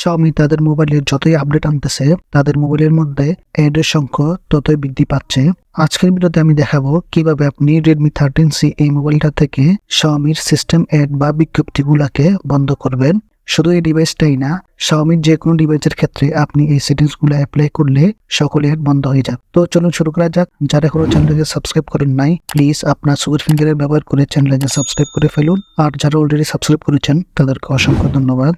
Xiaomi তাদের মোবাইলের যতই আপডেট আনতেছে, তাদের মোবাইলের মধ্যে অ্যাডের সংখ্যা ততই বৃদ্ধি পাচ্ছে। আজকের ভিডিওতে আমি দেখাবো কীভাবে আপনি রেডমি থার্টিন সি এই মোবাইলটা থেকে Xiaomiর সিস্টেম অ্যাড বা বিজ্ঞপ্তিগুলোকে বন্ধ করবেন। শুধু এই ডিভাইসটাই না, Xiaomiর যে কোনো ডিভাইসের ক্ষেত্রে আপনি এই সেটিংসগুলো অ্যাপ্লাই করলে সকলে অ্যাড বন্ধ হয়ে যাবে। তো চলুন শুরু করা যাক। যারা এখনও চ্যানেলকে সাবস্ক্রাইব করেন নাই প্লিজ আপনার সুপার ফিঙ্গারের ব্যবহার করে চ্যানেলকে সাবস্ক্রাইব করে ফেলুন। আর যারা অলরেডি সাবস্ক্রাইব করেছেন, তাদেরকে অসংখ্য ধন্যবাদ।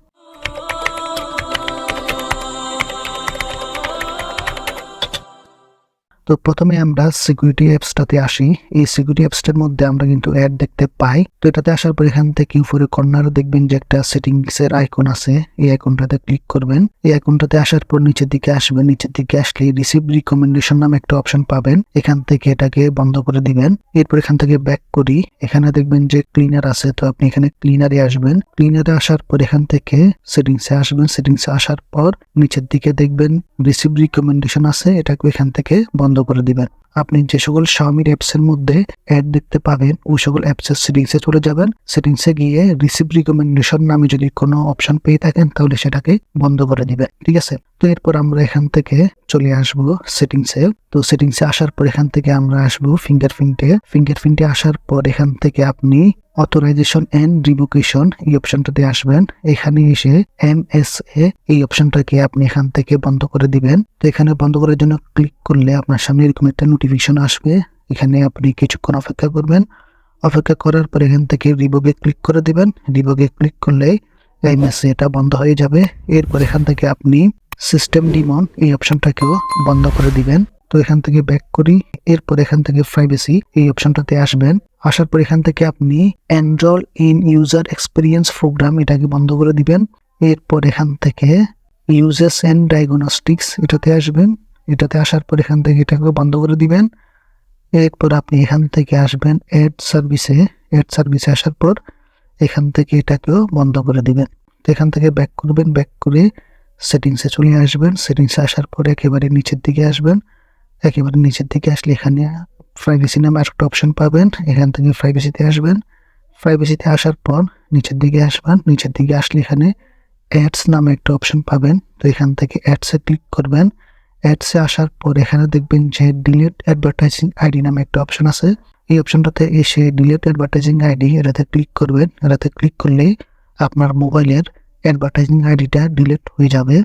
তো প্রথমে আমরা সিকিউরিটি অ্যাপসটাতে আসি। এই সিকিউরিটি অ্যাপসটার মধ্যে আমরা কিন্তু অ্যাড দেখতে পাই। তো এটাতে আসার পর এখান থেকে উপরে কর্নারে দেখবেন যে একটা সেটিংস এর আইকন আছে। এই আইকনটাতে ক্লিক করবেন। এই আইকনটাতে আসার পর নিচের দিকে আসবেন। নিচের দিকে আসলে রিসিভ রিকমেন্ডেশন নামে একটা অপশন পাবেন। এখান থেকে এটাকে বন্ধ করে দিবেন। এরপর এখান থেকে ব্যাক করি। এখানে দেখবেন যে ক্লিনার আছে। তো আপনি এখানে ক্লিনারে আসবেন। ক্লিনারে আসার পর এখান থেকে সেটিংসে আসবেন। সেটিংসে আসার পর নিচের দিকে দেখবেন রিসিভ রিকমেন্ডেশন আছে। এটাকে এখান থেকে বন্ধ করে দিবেন। আপনি যে সকল স্বামীর অ্যাপস এর মধ্যে অ্যাড দেখতে পাবেন, ওই সকল অ্যাপস এর সেটিংসে চলে যাবেন। সেটিংসে গিয়ে রিসিভ রিকমেন্ডেশন নামে যদি কোনো অপশন পেয়ে থাকেন, তাহলে সেটাকে বন্ধ করে দিবেন। ঠিক আছে? তো এরপর আমরা এখান থেকে চলে আসব সেটিংসে তো সেটিংসে আসার পর এখান থেকে আমরা আসব ফিঙ্গারপ্রিন্টে ফিঙ্গারপ্রিন্টে আসার পর এখান থেকে আপনি অথরাইজেশন এন্ড রিভোকেশন এই অপশনটাতে আসবেন। এখানে এসে এম এস এ এই অপশনটাকে আপনি এখান থেকে বন্ধ করে দিবেন। তো এখানে বন্ধ করার জন্য ক্লিক করলে আপনার সামনে এরকম একটা নোটিফিকেশন আসবে। এখানে আপনি কিছুক্ষণ অপেক্ষা করবেন। অপেক্ষা করার পর এখান থেকে রিভোগে ক্লিক করে দিবেন। রিভোগে ক্লিক করলে এই মেসে এটা বন্ধ হয়ে যাবে। এরপর এখান থেকে আপনি সিস্টেম ডিমন এই অপশনটাকেও বন্ধ করে দিবেন। তো এখান থেকে ব্যাক করি, এরপর এখান থেকে প্রাইভেসি এই অপশনটাতে আসবেন। আসার পর এখান থেকে আপনি enrol in user experience programme এটাকে বন্ধ করে দিবেন। এরপর এখান থেকে ইউজেস অ্যান্ড ডায়াগনস্টিক্স এটাতে আসবেন। এটাতে আসার পর এখান থেকে এটাকে বন্ধ করে দিবেন। এরপর আপনি এখান থেকে আসবেন এড সার্ভিসে এড সার্ভিসে আসার পর এখান থেকে এটাকেও বন্ধ করে দিবেন। এখান থেকে ব্যাক করবেন ব্যাক করে সেটিংসে চলে আসবেন। সেটিংসে আসার পর একেবারে নিচের দিকে আসবেন। একেবারে নিচের দিকে আসলে এখানে প্রাইভেসি নামে একটা অপশন পাবেন। এখান থেকে প্রাইভেসিতে আসবেন। প্রাইভেসিতে আসার পর নিচের দিকে আসবেন। নিচের দিকে আসলে এখানে অ্যাডস নামে একটা অপশন পাবেন। তো এখান থেকে অ্যাডসে ক্লিক করবেন। অ্যাডসে আসার পর এখানে দেখবেন যে ডিলিট অ্যাডভার্টাইজিং আইডি নামে একটা অপশন আছে। এই অপশনটাতে এসে ডিলিট অ্যাডভার্টাইজিং আইডি এটাতে ক্লিক করবেন। এটাতে ক্লিক করলে আপনার মোবাইলের অ্যাডভার্টাইজিং আইডিটা ডিলিট হয়ে যাবে।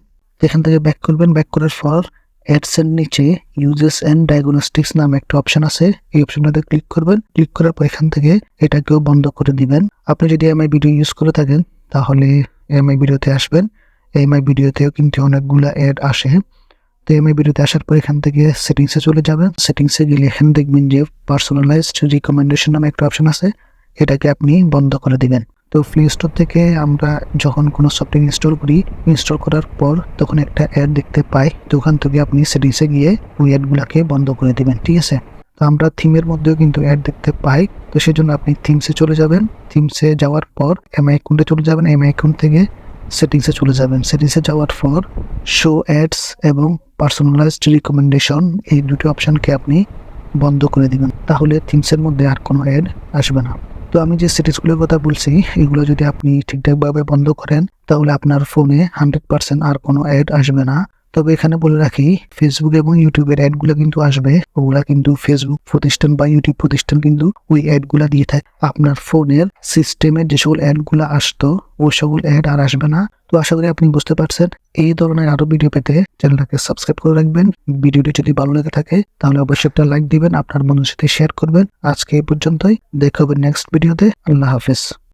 এখান থেকে ব্যাক করবেন ব্যাক করার পর অ্যাডস এর নিচে ইউজেস এন্ড ডায়াগনস্টিক্স নামে একটা অপশন আছে। এই অপশনটাতে ক্লিক করবেন। ক্লিক করার পর এখান থেকে এটাকেও বন্ধ করে দিবেন। আপনি যদি এমআই ভিডিও ইউজ করে থাকেন, তাহলে এমআই ভিডিওতে আসবেন। এমআই ভিডিওতেও কিন্তু অনেকগুলো অ্যাড আসে। তো এমআই ভিডিওতে আসার পর এখান থেকে সেটিংসে চলে যাবেন। সেটিংসে গেলে এখানে দেখবেন যে পার্সোনালাইজড রিকমেন্ডেশন নামে একটা অপশন আছে। এটাকে আপনি বন্ধ করে দিবেন। তো প্লে স্টোর থেকে আমরা যখন কোনো সফটওয়্যার ইনস্টল করি ইনস্টল করার পর তখন একটা অ্যাড দেখতে পাই। তো ওখান থেকে আপনি সেটিংসে গিয়ে ওই অ্যাডগুলোকে বন্ধ করে দিবেন, ঠিক আছে? তো আমরা থিমের মধ্যেও কিন্তু অ্যাড দেখতে পাই। তো সেজন্য আপনি থিমসে চলে যাবেন। থিমসে যাওয়ার পর এমআই অ্যাকাউন্টে চলে যাবেন। এমআই অ্যাকাউন্ট থেকে সেটিংসে চলে যাবেন। সেটিংসে যাওয়ার পর শো অ্যাডস এবং পার্সোনালাইজড রিকমেন্ডেশন এই দুটো অপশনকে আপনি বন্ধ করে দিবেন। তাহলে থিমসের মধ্যে আর কোনো অ্যাড আসবে না। তো আমি যে সিরিজগুলোর কথা বলছি, এগুলো যদি আপনি ঠিকঠাকভাবে বন্ধ করেন, তাহলে আপনার ফোনে হান্ড্রেড পার্সেন্ট আর কোনো অ্যাড আসবে না। তবে এখানে বলে রাখি ফেসবুক এবং ইউটিউবের অ্যাডগুলো কিন্তু আসবে। ওগুলা কিন্তু ফেসবুক প্রতিষ্ঠান বা ইউটিউব প্রতিষ্ঠান কিন্তু ওই অ্যাডগুলা দিয়ে থাকে। আপনার ফোনের সিস্টেমে যে সকল অ্যাডগুলো আসতো ওই সকল অ্যাড আর আসবে না। তো আশা করি আপনি বুঝতে পারছেন, এই ধরনের আরও ভিডিও পেতে চ্যানেলটাকে সাবস্ক্রাইব করে রাখবেন। ভিডিওটি যদি ভালো লেগে থাকে, তাহলে অবশ্যই একটা লাইক দিবেন, আপনার বন্ধুর সাথে শেয়ার করবেন। আজকে এই পর্যন্তই, দেখা হবে নেক্সট ভিডিওতে আল্লাহ হাফেজ।